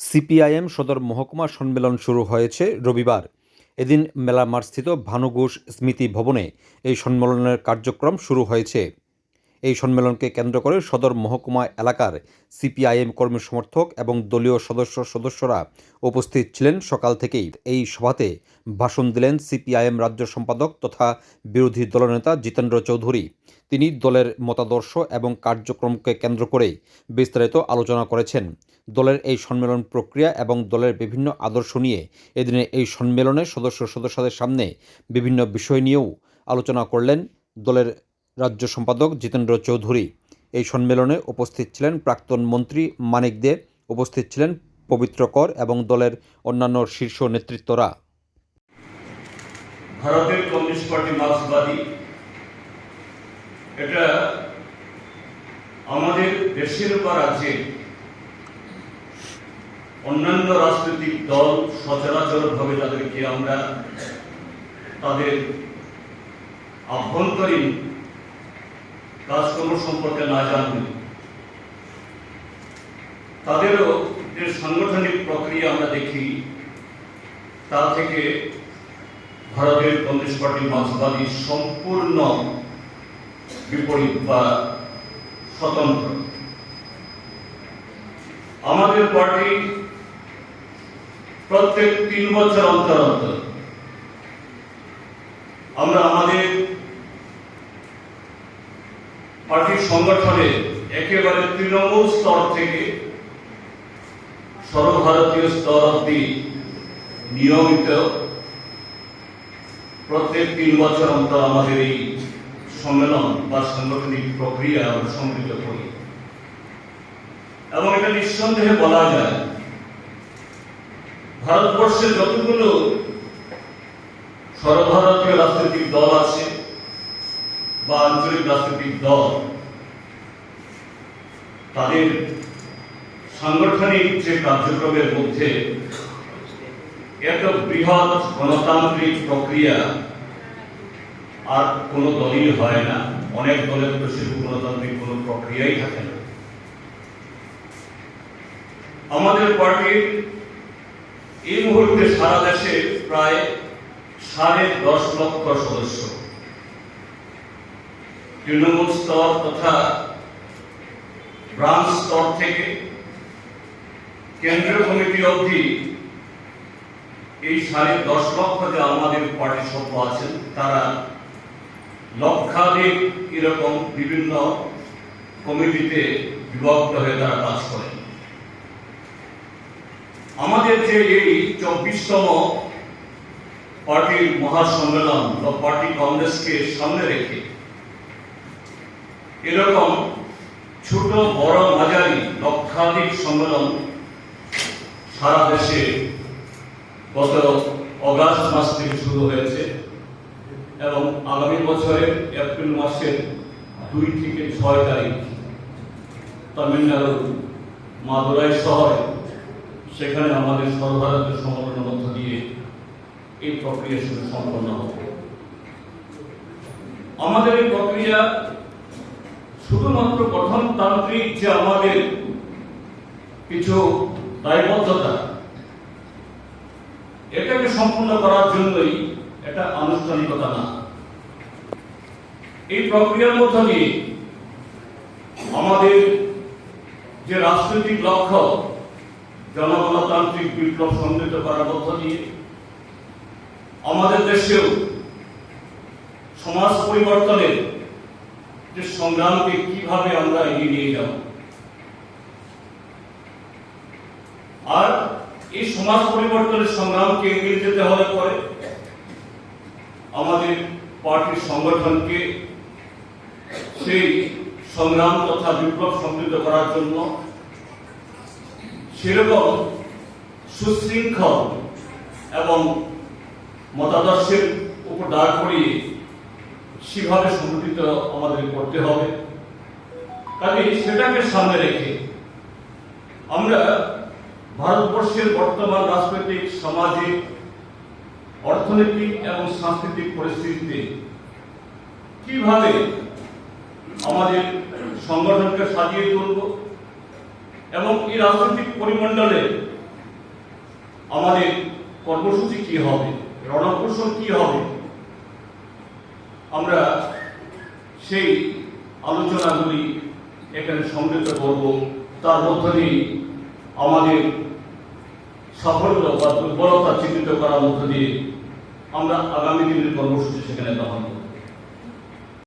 CPIM সদর মহকুমা সম্মেলন শুরু হয়েছে রবিবার। এদিন মেলা মাঠস্থিত ভানু ঘোষ স্মৃতি ভবনে এই সম্মেলনের কার্যক্রম শুরু হয়েছে। এই সম্মেলনকে কেন্দ্র করে সদর মহকুমা এলাকার সিপিআইএম কর্মী সমর্থক এবং দলীয় সদস্য সদস্যরা উপস্থিত ছিলেন। সকাল থেকেই এই সভাতে ভাষণ দিলেন সিপিআইএম রাজ্য সম্পাদক তথা বিরোধী দলনেতা জিতেন্দ্র চৌধুরী। তিনি দলের মতাদর্শ এবং কার্যক্রমকে কেন্দ্র করে বিস্তারিত আলোচনা করেছেন। দলের এই সম্মেলন প্রক্রিয়া এবং দলের বিভিন্ন আদর্শ নিয়ে এদিনের এই সম্মেলনে সদস্য সদস্যদের সামনে বিভিন্ন বিষয় নিয়েও আলোচনা করলেন। দলের রাজ্য সম্পাদক জিতেন্দ্র চৌধুরী। এই সম্মেলনে উপস্থিত ছিলেন প্রাক্তন মন্ত্রী মানিক দে, উপস্থিত ছিলেন পবিত্র কর এবং দলের অন্যান্য শীর্ষ নেতৃত্বরা। ভারতের কমিউনিস্ট পার্টি মার্ক্সবাদী। এটা আমাদের দেশের বা রাজ্যে অন্যান্য রাজনৈতিক দল সচরাচরভাবে তাদেরকে আমরা তাদের আভ্যন্তরীণ কাজকর্ম সম্পর্কে না জানলে তাদেরও যে সাংগঠনিক প্রক্রিয়া আমরা দেখি, তা থেকে ভারতের কমিউনিস্ট পার্টি মার্ক্সবাদী সম্পূর্ণ বিপরীত বা স্বতন্ত্র। আমাদের পার্টি প্রত্যেক তিন বছর অন্তর অন্তর আমরা আমাদের পার্টির সংগঠনে একেবারে তৃণমূল স্তর থেকে সর্বভারতীয় স্তর অব্দি নিয়মিত প্রত্যেক তিন বছর অন্তর আমাদের এই সম্মেলন বা সাংগঠনিক প্রক্রিয়া আমরা সংগঠিত করি। এবং এটা নিঃসন্দেহে বলা যায়, ভারতবর্ষে যতগুলো সর্বভারতীয় রাজনৈতিক দল আছে বা আঞ্চলিক রাজনৈতিক দল, তাদের সাংগঠনিক যে কার্যক্রমের মধ্যে এত বৃহৎ গণতান্ত্রিক প্রক্রিয়া আর কোন দলই হয় না, অনেক দলের তো সেরকম গণতান্ত্রিক কোন প্রক্রিয়াই থাকে না। আমাদের পার্টির এই মুহূর্তে সারা দেশে প্রায় সাড়ে দশ লক্ষ সদস্য। তৃণমূল স্তর তথা ব্রাঞ্চ স্তর থেকে কেন্দ্রীয় কমিটি অবধি এই সাড়ে দশ লক্ষ যে আমাদের পার্টি সভ্য আছেন, তারা লক্ষাধিক এরকম বিভিন্ন কমিটিতে বিভক্ত হয়ে তারা কাজ করেন। আমাদের যে এই চব্বিশতম পার্টির মহাসম্মেলন বা পার্টি কংগ্রেসকে সামনে রেখে এরকম ছোট বড় মাঝারি লক্ষাধিক সম্মেলন সারা দেশে গত অগাস্ট মাস থেকে শুরু হয়েছে এবং আগামী বছরের এপ্রিল মাসের দুই থেকে ছয় তারিখ তামিলনাড়ুর মাদুরাই শহরে সেখানে আমাদের সর্বভারতীয় সংগঠনের মধ্য দিয়ে এই প্রক্রিয়া শুরু সম্পন্ন হবে। আমাদের এই প্রক্রিয়া শুধুমাত্র গঠনতান্ত্রিক যে আমাদের কিছু দায়বদ্ধতা, এটাকে সম্পূর্ণ করার জন্যই এটা আনুষ্ঠানিকতা না। এই প্রক্রিয়ার মধ্য দিয়ে আমাদের যে রাজনৈতিক লক্ষ্য, জনগণতান্ত্রিক বিপ্লব সমৃদ্ধ করার মধ্য দিয়ে, আমাদের দেশেও সমাজ পরিবর্তনের যে সংগ্রামকে কীভাবে আমরা এগিয়ে নিয়ে যাব। আর এই সমাজ পরিবর্তনের সংগ্রামকে এগিয়ে যেতে হলে পরে আমাদের পার্টির সংগঠনকে সেই সংগ্রাম তথা বিপ্লব সমৃদ্ধ করার জন্য সেরকম সুশৃঙ্খল এবং মতাদর্শের উপর দাঁড় করিয়ে সেভাবে সংগঠিত আমাদের করতে হবে। কাজে সেটাকে সামনে রেখে আমরা ভারতবর্ষের বর্তমান রাজনৈতিক, সামাজিক, অর্থনৈতিক এবং সাংস্কৃতিক পরিস্থিতিতে কীভাবে আমাদের সংগঠনকে সাজিয়ে তুলব এবং এই রাজনৈতিক পরিমণ্ডলে আমাদের কর্মসূচি কি হবে, রণকৌশল কি হবে আমরা সেই আলোচনাগুলি এখানে সমৃদ্ধ করব। তার মধ্য দিয়ে আমাদের সাফল্য বা দুর্বলতা চিহ্নিত করার মধ্য দিয়ে আমরা আগামী দিনের কর্মসূচি সেখানে গ্রহণ করব।